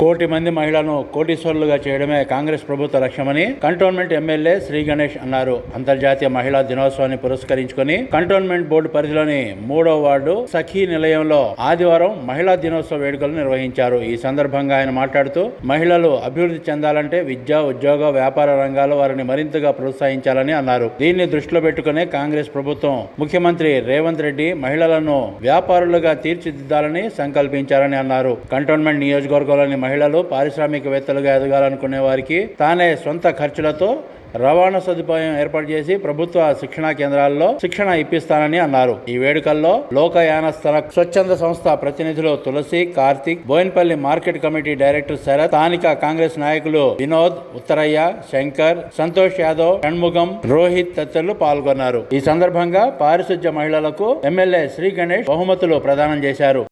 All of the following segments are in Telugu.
కోటి మంది మహిళలను కోటీశ్వరులుగా చేయడమే కాంగ్రెస్ ప్రభుత్వ లక్ష్యమని కంటోన్మెంట్ ఎమ్మెల్యే శ్రీ గణేష్ అన్నారు. అంతర్జాతీయ మహిళా దినోత్సవాన్ని పురస్కరించుకొని కంటోన్మెంట్ బోర్డు పరిధిలోని మూడో వార్డు సఖీ నిలయంలో ఆదివారం మహిళా దినోత్సవ వేడుకలు నిర్వహించారు. ఈ సందర్భంగా ఆయన మాట్లాడుతూ మహిళలు అభివృద్ధి చెందాలంటే విద్య ఉద్యోగ వ్యాపార రంగాల్లో వారిని మరింతగా ప్రోత్సహించాలని అన్నారు. దీన్ని దృష్టిలో పెట్టుకునే కాంగ్రెస్ ప్రభుత్వం ముఖ్యమంత్రి రేవంత్ రెడ్డి మహిళలను వ్యాపారులుగా తీర్చిదిద్దాలని సంకల్పించారని అన్నారు. కంటోన్మెంట్ నియోజకవర్గంలోని మహిళలు పారిశ్రామికవేత్తలుగా ఎదగాలనుకునే వారికి తానే సొంత ఖర్చులతో రవాణా సదుపాయం ఏర్పాటు చేసి ప్రభుత్వ శిక్షణా కేంద్రాల్లో శిక్షణ ఇప్పిస్తానని అన్నారు. ఈ వేడుకల్లో లోకయాన స్థల స్వచ్ఛంద సంస్థ ప్రతినిధులు Tulasi Karthik Boinpally market committee director Sharath స్థానిక కాంగ్రెస్ నాయకులు వినోద్ ఉత్తరయ్య శంకర్ సంతోష్ యాదవ్ షణ్ముఖం రోహిత్ తదితరులు పాల్గొన్నారు. ఈ సందర్భంగా పారిశుధ్య మహిళలకు ఎమ్మెల్యే శ్రీ గణేష్ బహుమతులు ప్రదానం చేశారు.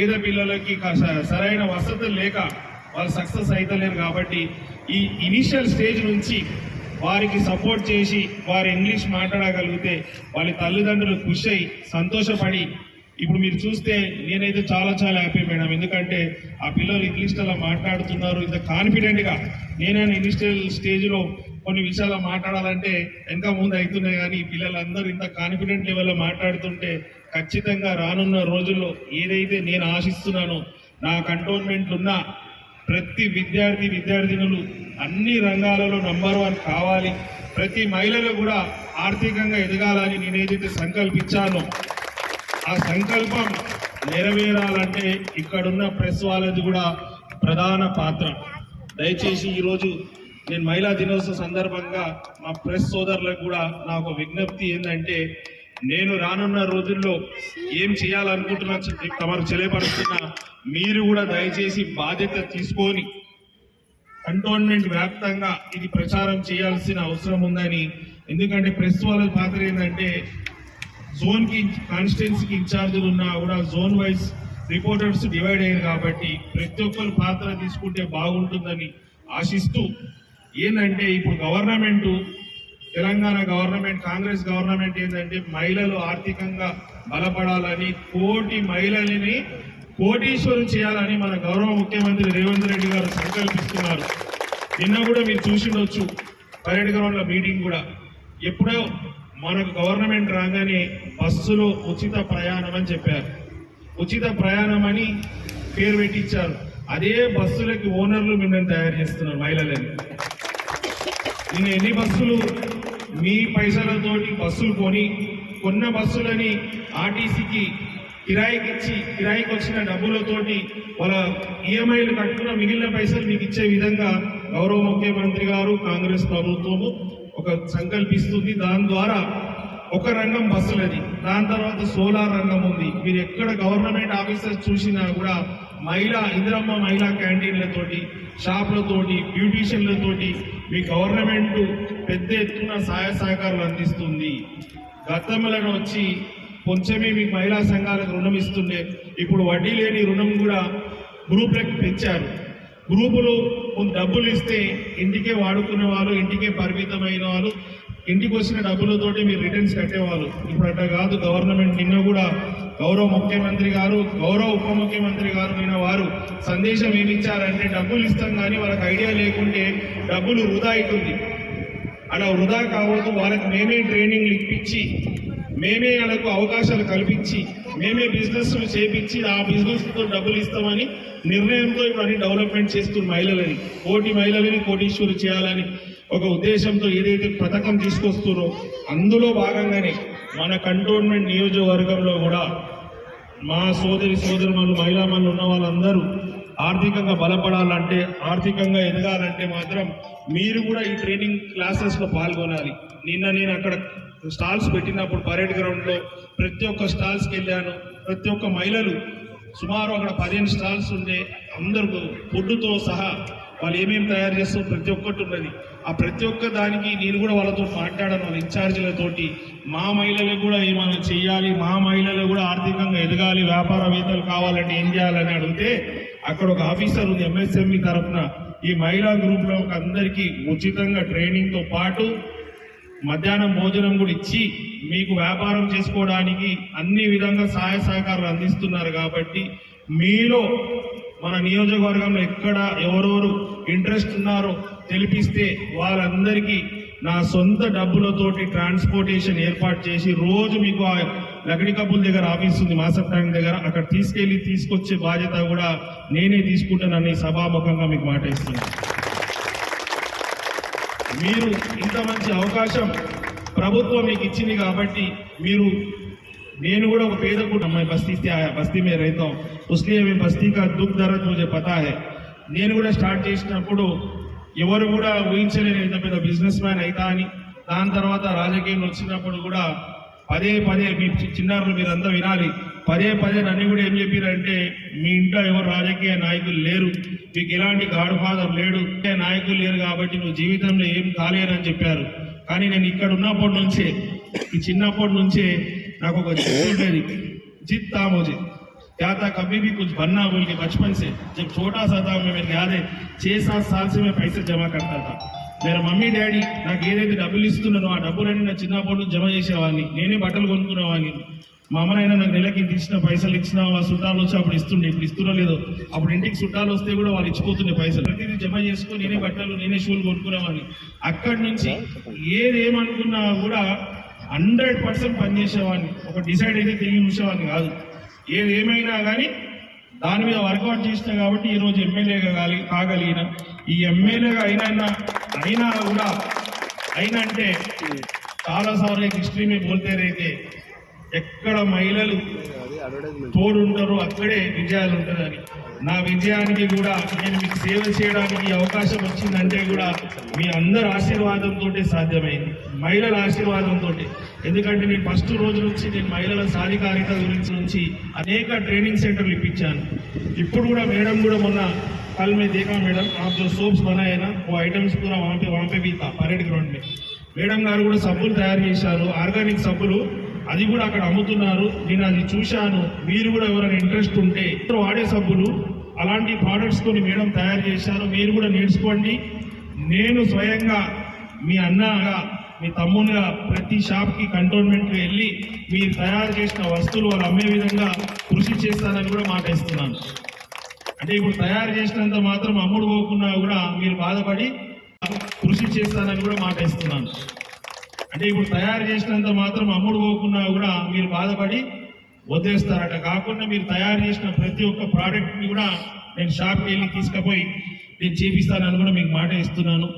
పేద పిల్లలకి సరైన వసతులు లేక వాళ్ళు సక్సెస్ అవుతలేరు కాబట్టి ఈ ఇనిషియల్ స్టేజ్ నుంచి వారికి సపోర్ట్ చేసి వారు ఇంగ్లీష్ మాట్లాడగలిగితే వాళ్ళ తల్లిదండ్రులు ఖుషి అయి సంతోషపడి ఇప్పుడు మీరు చూస్తే నేనైతే చాలా చాలా హ్యాపీ మేడం ఎందుకంటే ఆ పిల్లలు ఇంగ్లీష్లో మాట్లాడుతున్నారు. ఇంత కాన్ఫిడెంట్గా నేనైనా ఇనిషియల్ స్టేజ్లో కొన్ని విషయాలు మాట్లాడాలంటే ఇంకా ముందు అవుతున్నాయి కానీ పిల్లలందరూ ఇంత కాన్ఫిడెంట్ లెవెల్లో మాట్లాడుతుంటే ఖచ్చితంగా రానున్న రోజుల్లో ఏదైతే నేను ఆశిస్తున్నానో నా కంటోన్మెంట్లు ఉన్న ప్రతి విద్యార్థి విద్యార్థినులు అన్ని రంగాలలో నంబర్ వన్ కావాలి. ప్రతి మహిళలు కూడా ఆర్థికంగా ఎదగాలని నేనేదైతే సంకల్పించానో ఆ సంకల్పం నెరవేరాలంటే ఇక్కడున్న ప్రెస్ వాళ్ళది కూడా ప్రధాన పాత్ర. దయచేసి ఈరోజు నేను మహిళా దినోత్సవ సందర్భంగా మా ప్రెస్ సోదరులకు కూడా నాకు విజ్ఞప్తి ఏంటంటే నేను రానున్న రోజుల్లో ఏం చేయాలనుకుంటున్నా తమకు తెలియపరుస్తున్నా మీరు కూడా దయచేసి బాధ్యత తీసుకొని కంటోన్మెంట్ వ్యాప్తంగా ఇది ప్రచారం చేయాల్సిన అవసరం ఉందని. ఎందుకంటే ప్రెస్ వాళ్ళ పాత్ర ఏంటంటే జోన్కి కాన్స్టిట్యున్సీకి ఇన్ఛార్జీలు ఉన్నా కూడా జోన్ వైజ్ రిపోర్టర్స్ డివైడ్ అయ్యారు కాబట్టి ప్రతి ఒక్కరు పాత్ర తీసుకుంటే బాగుంటుందని ఆశిస్తూ ఏంటంటే ఇప్పుడు government Telangana government Congress government ఏంటంటే మహిళలు ఆర్థికంగా బలపడాలని కోటి మహిళలని కోటీశ్వరం చేయాలని మన గౌరవ ముఖ్యమంత్రి రేవంత్ రెడ్డి గారు సంకల్పిస్తున్నారు. నిన్న కూడా మీరు చూసిండొచ్చు పర్యటక గ్రౌండ్ల మీటింగ్ కూడా. ఎప్పుడో మనకు గవర్నమెంట్ రాగానే బస్సులో ఉచిత ప్రయాణం అని చెప్పారు. ఉచిత ప్రయాణం అని పేరు పెట్టించారు. అదే బస్సులకి ఓనర్లు మిమ్మల్ని తయారు చేస్తున్నారు మహిళలని. నిన్న ఎన్ని బస్సులు? మీ పైసలతోటి బస్సులు కొని కొన్న బస్సులని ఆర్టీసీకి కిరాయికి ఇచ్చి కిరాయికి వచ్చిన డబ్బులతోటి వాళ్ళ ఈఎంఐలు కట్టుకున్న మిగిలిన పైసలు మీకు ఇచ్చే విధంగా గౌరవ ముఖ్యమంత్రి గారు కాంగ్రెస్ ప్రభుత్వము ఒక సంకల్పిస్తుంది. దాని ద్వారా ఒక రంగం బస్సులది. దాని తర్వాత సోలార్ రంగం ఉంది. మీరు ఎక్కడ గవర్నమెంట్ ఆఫీసర్స్ చూసినా కూడా మహిళా ఇందిరమ్మ మహిళా క్యాంటీన్లతోటి షాపులతోటి బ్యూటీషియన్లతోటి మీ గవర్నమెంట్ పెద్ద ఎత్తున సహాయ సహకారాలు అందిస్తుంది. గతంలో వచ్చి కొంచెమే మీకు మహిళా సంఘాలకు రుణం ఇస్తుండే. ఇప్పుడు వడ్డీ లేని రుణం కూడా గ్రూపులకు పెంచారు. గ్రూపులు కొంత డబ్బులు ఇస్తే ఇంటికే వాడుకునే వాళ్ళు ఇంటికే పరిమితమైన వాళ్ళు ఇంటికి వచ్చిన డబ్బులతోటి మీరు రిటర్న్స్ కట్టేవాళ్ళు. ఇప్పుడు అట్లా కాదు గవర్నమెంట్ నిన్న కూడా గౌరవ ముఖ్యమంత్రి గారు గౌరవ ఉప ముఖ్యమంత్రి గారు అయిన వారు సందేశం ఏమిచ్చారంటే డబ్బులు ఇస్తాం కానీ వాళ్ళకి ఐడియా లేకుంటే డబ్బులు వృధా అవుతుంది అలా వృధా కావద్దు. వాళ్ళకి మేమే ట్రైనింగ్ ఇప్పించి మేమే వాళ్ళకు అవకాశాలు కల్పించి మేమే బిజినెస్ చేపించి ఆ బిజినెస్తో డబ్బులు ఇస్తామని నిర్ణయంతో ఇవన్నీ డెవలప్మెంట్ చేస్తున్న మహిళలని కోటి మహిళలని కోటీశ్వరు చేయాలని ఒక ఉద్దేశంతో ఏదైతే పథకం తీసుకొస్తున్నారో అందులో భాగంగానే మన కంటోన్మెంట్ నియోజకవర్గంలో కూడా మా సోదరి సోదరులు మహిళా మనులు ఉన్న వాళ్ళందరూ ఆర్థికంగా బలపడాలంటే ఆర్థికంగా ఎదగాలంటే మాత్రం మీరు కూడా ఈ ట్రైనింగ్ క్లాసెస్లో పాల్గొనాలి. నిన్న నేను అక్కడ స్టాల్స్ పెట్టినప్పుడు పరేడ్ గ్రౌండ్లో ప్రతి ఒక్క స్టాల్స్కి వెళ్ళాను. ప్రతి ఒక్క మహిళలు సుమారు అక్కడ పదిహేను స్టాల్స్ ఉండే అందరూ ఫుడ్తో సహా వాళ్ళు ఏమేమి తయారు చేస్తారో ప్రతి ఒక్కటి ఉన్నది. ఆ ప్రతి ఒక్క దానికి నేను కూడా వాళ్ళతో మాట్లాడాను వాళ్ళ ఇన్ఛార్జీలతోటి. మా మహిళలకు కూడా ఏమైనా చెయ్యాలి మా మహిళలు కూడా ఆర్థికంగా ఎదగాలి వ్యాపారవేత్తలు కావాలంటే ఏం చేయాలని అడిగితే అక్కడ ఒక ఆఫీసర్ ఉంది ఎంఎస్ఎంఈ తరఫున. ఈ మహిళా గ్రూప్లో ఒక అందరికీ ఉచితంగా ట్రైనింగ్తో పాటు మధ్యాహ్నం భోజనం కూడా ఇచ్చి మీకు వ్యాపారం చేసుకోవడానికి అన్ని విధంగా సహాయ సహకారాలు అందిస్తున్నారు కాబట్టి మీలో మన నియోజకవర్గంలో ఎక్కడ ఎవరెవరు ఇంట్రెస్ట్ ఉన్నారో తెలిపిస్తే వాళ్ళందరికీ నా సొంత డబ్బులతోటి ట్రాన్స్పోర్టేషన్ ఏర్పాటు చేసి రోజు మీకు ఆ లగడి కబుల్ దగ్గర ఆఫీస్ ఉంది మాసప్ ట్యాంక్ దగ్గర. అక్కడ తీసుకెళ్ళి తీసుకొచ్చే బాధ్యత కూడా నేనే తీసుకుంటానని సభాముఖంగా మీకు మాట ఇస్తున్నాను. మీరు ఇంత మంచి అవకాశం ప్రభుత్వం మీకు ఇచ్చింది కాబట్టి మీరు నేను కూడా ఒక పేద కుటుంబం. బస్తీ బస్తీ మీద రైతాం. ఉస్లీ బస్తీ కా దుఃఖ ధర చూసే పతా నేను కూడా స్టార్ట్ చేసినప్పుడు ఎవరు కూడా ఊహించలేని ఇంత పెద్ద బిజినెస్ మ్యాన్ అవుతా అని. దాని తర్వాత రాజకీయం వచ్చినప్పుడు కూడా పదే పదే మీ చి- చిన్నారులు మీరంతా వినాలి. పదే పదే నన్ను కూడా ఏం చెప్పారంటే మీ ఇంట్లో ఎవరు రాజకీయ నాయకులు లేరు. మీకు ఎలాంటి గాడ్ ఫాదర్ లేడు. నాయకులు లేరు కాబట్టి నువ్వు జీవితంలో ఏం కాలేరని చెప్పారు. కానీ నేను ఇక్కడ ఉన్నప్పటి నుంచే ఈ చిన్నప్పటి నుంచే నాకు ఒక జిత్ ఉండేది. జిత్ తామోజిత్ क्या था कभी भी कुछ बनना बोल के बचपन से जब छोटा सा था मैं मेरे याद है छह सात साल से मैं पैसे जमा करता था मेरा మమ్మీ డాడీ నాకు ఏదైతే డబ్బులు ఇస్తున్నానో ఆ డబ్బులన్నీ నా చిన్నప్పటి నుంచి జమ చేసేవాడిని నేనే బట్టలు కొనుక్కునేవాడిని మా అమ్మనైనా నాకు నెలకి ఇంత ఇచ్చిన పైసలు ఇచ్చిన వాళ్ళ చుట్టాలు వచ్చి అప్పుడు ఇస్తుండే ఇప్పుడు ఇస్తున్నా లేదు అప్పుడు ఇంటికి చుట్టాలు వస్తే కూడా వాళ్ళు ఇచ్చిపోతుండే పైసలు ప్రతిదీ జమ చేసుకొని నేనే బట్టలు నేనే షూలు కొనుక్కునేవాడిని అక్కడి నుంచి ఏదేమనుకున్నా కూడా హండ్రెడ్ పర్సెంట్ పనిచేసేవాడిని ఒక డిసైడ్ అయితే తిరిగి చూసేవాడిని కాదు ఏది ఏమైనా కానీ దాని మీద వర్కౌట్ చేసిన కాబట్టి ఈ రోజు ఎమ్మెల్యేగా కాలి- కాగలిగిన. ఈ ఎమ్మెల్యేగా అయినా అయినా కూడా అయినా అంటే చాలా సార్లు హిస్టరీ మీద బోల్తే రైతే ఎక్కడ మహిళలు తోడు ఉంటారో అక్కడే విజయాలు ఉంటుందని నా విజయానికి కూడా నేను మీకు సేవ చేయడానికి ఈ అవకాశం వచ్చిందంటే కూడా మీ అందరి ఆశీర్వాదంతో సాధ్యమైంది మహిళల ఆశీర్వాదంతో ఎందుకంటే నేను ఫస్ట్ రోజు నుంచి నేను మహిళల సాధికారిత గురించి నుంచి అనేక ట్రైనింగ్ సెంటర్లు ఇప్పించాను ఇప్పుడు కూడా మేడం కూడా మొన్న कल मैं देखा मैडम आप जो सोप्स बनाए ना वो आइटम्स पूरा वहाँ पे वहाँ पे भी था పరేడ్ గ్రౌండ్ में మేడం గారు కూడా సబ్బులు తయారు చేశారు ఆర్గానిక్ సబ్బులు అది కూడా అక్కడ అమ్ముతున్నారు. నేను అది చూశాను. మీరు కూడా ఎవరైనా ఇంట్రెస్ట్ ఉంటే వాడే సబ్బులు అలాంటి ప్రోడక్ట్స్ కొన్ని మేడం తయారు చేశారు. మీరు కూడా నేర్చుకోండి. నేను స్వయంగా మీ అన్నగా మీ తమ్మునిగా ప్రతి షాప్కి కంటోన్మెంట్కి వెళ్ళి మీరు తయారు చేసిన వస్తువులు వాళ్ళు అమ్మే విధంగా కృషి చేస్తానని కూడా మాట ఇస్తున్నాను. అంటే ఇప్పుడు తయారు చేసినంత మాత్రం అమ్ముడు పోకున్నా కూడా మీరు బాధపడి కృషి చేస్తానని కూడా మాట ఇస్తున్నాను. అంటే ఇప్పుడు తయారు చేసినంత మాత్రం అమ్ముడు పోకున్నా కూడా మీరు బాధపడి వదిలేస్తారట. కాకుండా మీరు తయారు చేసిన ప్రతి ఒక్క ప్రోడక్ట్ని కూడా నేను షాప్కి వెళ్ళి తీసుకుపోయి నేను చేపిస్తానని కూడా మీకు మాట ఇస్తున్నాను.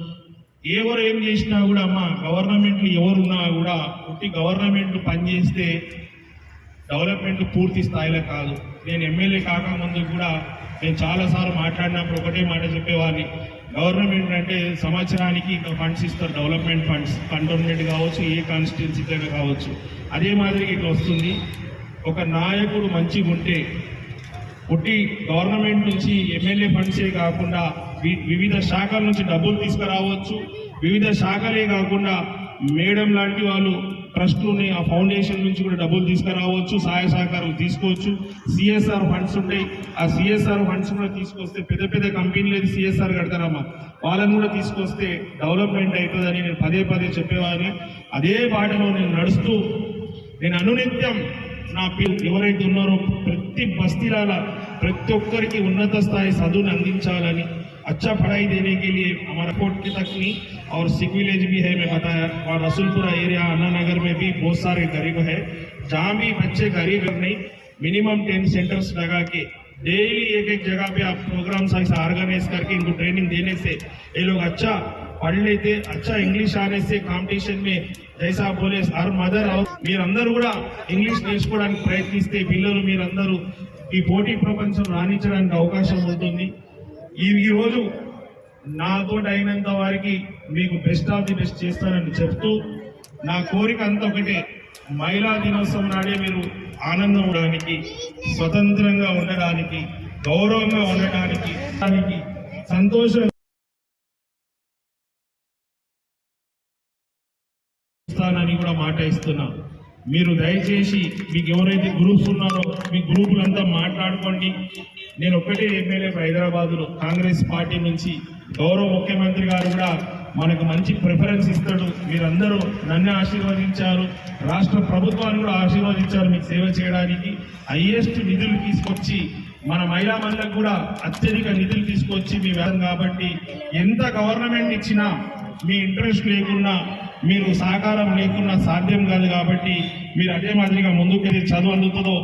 ఎవరు ఏం చేసినా కూడా అమ్మ గవర్నమెంట్లు ఎవరున్నా కూడా పుట్టి గవర్నమెంట్ పనిచేస్తే డెవలప్మెంట్ పూర్తి స్థాయిలో కాదు. నేను ఎమ్మెల్యే కాకముందు కూడా నేను చాలాసార్లు మాట్లాడినప్పుడు ఒకటే మాట చెప్పేవాడిని. గవర్నమెంట్ అంటే సంవత్సరానికి ఇంకా ఫండ్స్ ఇస్తారు. Development funds. కంటోన్మెంట్ కావచ్చు ఏ కాన్స్టిట్యున్సీ కావచ్చు. అదే మాదిరిగా ఇట్లా వస్తుంది. ఒక నాయకుడు మంచిగా ఉంటే పుట్టి గవర్నమెంట్ నుంచి ఎమ్మెల్యే ఫండ్సే కాకుండా వి- వివిధ శాఖల నుంచి డబ్బులు తీసుకురావచ్చు. వివిధ శాఖలే కాకుండా మేడం లాంటి వాళ్ళు ట్రస్ట్లు ఉన్నాయి ఆ ఫౌండేషన్ నుంచి కూడా డబ్బులు తీసుకురావచ్చు సహాయ సహకారం తీసుకోవచ్చు. సిఎస్ఆర్ ఫండ్స్ ఉంటాయి. ఆ సిఎస్ఆర్ ఫండ్స్ కూడా తీసుకొస్తే పెద్ద పెద్ద కంపెనీలు సిఎస్ఆర్ కడతారమ్మా. వాళ్ళని కూడా తీసుకొస్తే డెవలప్మెంట్ అవుతుందని నేను పదే పదే చెప్పేవాడిని. అదే బాటలో నేను నడుస్తూ నేను అనునిత్యం నా పిల్లలు ఎవరైతే ఉన్నారో ప్రతి బస్తీల ప్రతి ఒక్కరికి ఉన్నత స్థాయి చదువుని అందించాలని अच्छा पढ़ाई देने के लिए हमारा कोर्ट के तक नहीं और सिख विलेज भी है मैं बताया और रसुलपुरा एरिया अन्ना नगर में भी बहुत सारे गरीब है जहाँ भी बच्चे गरीब नहीं मिनिमम टेन सेंटर्स लगा के डेली एक एक जगह पे आप प्रोग्राम्स ऐसा ऑर्गेनाइज करके इनको ट्रेनिंग देने से ये लोग अच्छा पढ़ लेते अच्छा इंग्लिश आने से कंपटीशन में जैसा आप बोले हर मदर మీరందరూ కూడా ఇంగ్లీష్ నేర్చుకోవడానికి ప్రయత్నిస్తే పిల్లలు మీరందరూ ఈ పోటీ ప్రపంచం రాణించడానికి అవకాశం ఉంటుంది ఈ రోజు నాతో అయినంత వారికి మీకు బెస్ట్ ఆఫ్ ది బెస్ట్ చేస్తానని చెప్తూ నా కోరిక అంత ఒకటే మహిళా దినోత్సవం నాడే మీరు ఆనందం ఉండడానికి స్వతంత్రంగా ఉండడానికి గౌరవంగా ఉండడానికి దానికి సంతోషం ఇస్తానని కూడా మాట ఇస్తున్నాను మీరు దయచేసి మీకు ఎవరైతే గ్రూప్స్ ఉన్నారో మీ గ్రూపులంతా మాట్లాడుకోండి. నేను ఒక్కటే ఎమ్మెల్యే హైదరాబాద్లో కాంగ్రెస్ పార్టీ నుంచి గౌరవ ముఖ్యమంత్రి గారు కూడా మనకు మంచి ప్రిఫరెన్స్ ఇస్తాడు. మీరందరూ నన్ను ఆశీర్వదించారు. రాష్ట్ర ప్రభుత్వాన్ని కూడా ఆశీర్వదించారు మీకు సేవ చేయడానికి. హైయెస్ట్ నిధులు తీసుకొచ్చి మన మహిళా మండలకు కూడా అత్యధిక నిధులు తీసుకొచ్చి మీ వేదం కాబట్టి ఎంత గవర్నమెంట్ ఇచ్చినా మీ ఇంట్రెస్ట్ లేకున్నా మీరు సహకారం లేకున్నా సాధ్యం కాదు కాబట్టి మీరు అదే మాదిరిగా ముందుకు వెళ్ళి చదువు అందుతుందో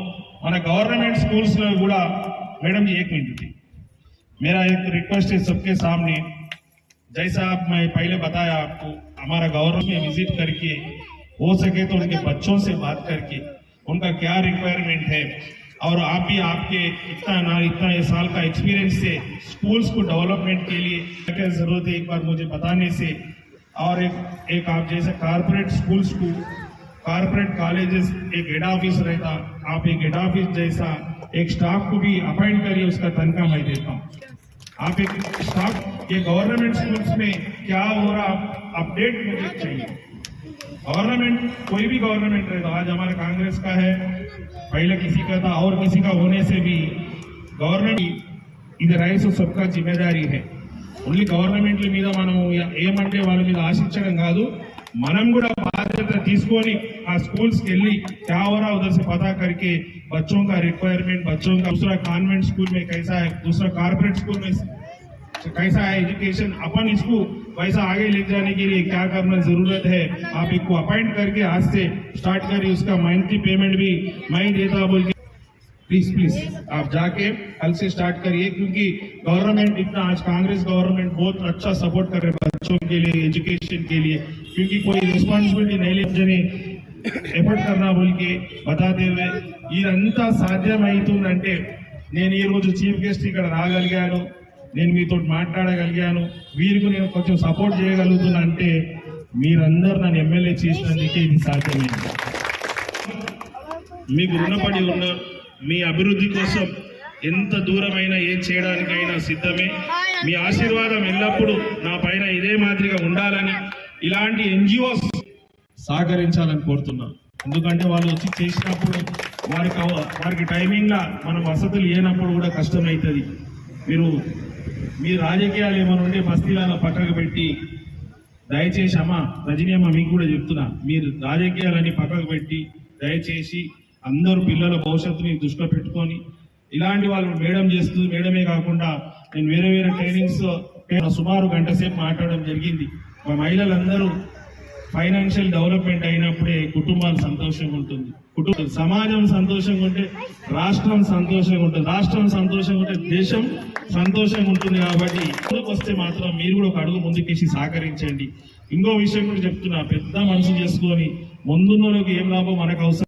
మన గవర్నమెంట్ స్కూల్స్ లో కూడా మేడం जी एक मिनट मेरा एक रिक्वेस्ट है सबके सामने जैसा आप मैं पहले बताया आपको हमारा गवर्नमेंट में विजिट करके हो सके तो उनके बच्चों से बात करके उनका क्या रिक्वायरमेंट है और आप भी आपके इतना ना इतना ये साल का एक्सपीरियंस से स्कूल्स को डेवलपमेंट के लिए क्या क्या जरूरत है एक बार मुझे बताने से और एक एक आप जैसे कारपोरेट स्कूल्स को कारपोरेट कॉलेजेस एक हेड ऑफ़िस रहता, आप एक हेड ऑफ़िस जैसा एक स्टाफ को भी अपॉइंट करिए, उसका तनखा मैं देता हूँ। आप एक स्टाफ ये गवर्नमेंट स्कूल्स में क्या हो रहा अपडेट मुझे चाहिए। गवर्नमेंट कोई भी गवर्नमेंट रहता, आज हमारे कांग्रेस का है, पहले किसी का था, और किसी का होने से भी गवर्नमेंट इधर आए सो सबका ज़िम्मेदारी है। ఓన్లీ గవర్నమెంట్ల మీద మనం ఏమంటే వాళ్ళ మీద ఆశించడం కాదు మనం కూడా బాధ్యత తీసుకొని ఆ స్కూల్స్ కి వెళ్ళి क्या हो रहा उधर से पता करके बच्चों का रिक्वायरमेंट बच्चों का दूसरा कॉन्वेंट स्कूल में कैसा है दूसरा कारपोरेट स्कूल में कैसा है एजुकेशन अपन इसको वैसा आगे ले जाने के लिए क्या करना जरूरत है आप इसको अपॉइंट करके आज से स्टार्ट करिए उसका मंथली पेमेंट भी मैं ही देता बोल के ప్లీజ్ ప్లీజ్ आप కలిసి స్టార్ట్ से క్యూకి గవర్నమెంట్ क्योंकि కాంగ్రెస్ గవర్నమెంట్ आज कांग्रेस गवर्नमेंट बहुत अच्छा सपोर्ट कर रहे हैं बच्चों के लिए एजुकेशन के लिए क्योंकि ఎఫర్ట్ కన్నా బోల్కి బతాదేవే ఇదంతా సాధ్యమవుతుందంటే నేను ఈరోజు చీఫ్ గెస్ట్ ఇక్కడ రాగలిగాను నేను మీతో మాట్లాడగలిగాను వీరికి నేను కొంచెం సపోర్ట్ చేయగలుగుతున్నా అంటే మీరందరూ నన్ను ఎమ్మెల్యే చేసినందుకే ఇది సాధ్యమైంది మీకు రుణపడి ఉన్నారు మీ అభివృద్ధి కోసం ఎంత దూరమైనా ఏం చేయడానికైనా సిద్ధమే. మీ ఆశీర్వాదం ఎల్లప్పుడూ నా పైన ఇదే మాదిరిగా ఉండాలని ఇలాంటి ఎన్జిఓస్ సహకరించాలని కోరుతున్నాను ఎందుకంటే వాళ్ళు వచ్చి చేసినప్పుడు వారికి అవ- వారికి టైమింగ్లా మనం వసతులు లేనప్పుడు కూడా కష్టమవుతుంది మీరు మీ రాజకీయాలు ఏమైనా ఉంటే బస్తీలలో పక్కకు పెట్టి దయచేసి అమ్మ రజనీ అమ్మ మీకు కూడా చెప్తున్నా. మీరు రాజకీయాలని పక్కకు పెట్టి దయచేసి అందరూ పిల్లల భవిష్యత్తుని దృష్టిలో పెట్టుకొని ఇలాంటి వాళ్ళు మేడం చేస్తూ మేడమే కాకుండా నేను వేరే వేరే ట్రైనింగ్స్ సుమారు గంట సేపు మాట్లాడడం జరిగింది. మా మహిళలందరూ ఫైనాన్షియల్ డెవలప్మెంట్ అయినప్పుడే కుటుంబాలు సంతోషంగా ఉంటుంది. కుటుంబ సమాజం సంతోషంగా ఉంటే రాష్ట్రం సంతోషంగా ఉంటుంది. రాష్ట్రం సంతోషంగా ఉంటే దేశం సంతోషంగా ఉంటుంది కాబట్టి ముందుకు వస్తే మాత్రం మీరు కూడా ఒక అడుగు ముందుకేసి సహకరించండి. ఇంకో విషయం కూడా చెప్తున్నా పెద్ద మనసు చేసుకొని ముందున్నోళ్ళకి ఏం లాభం? మనకు అవసరం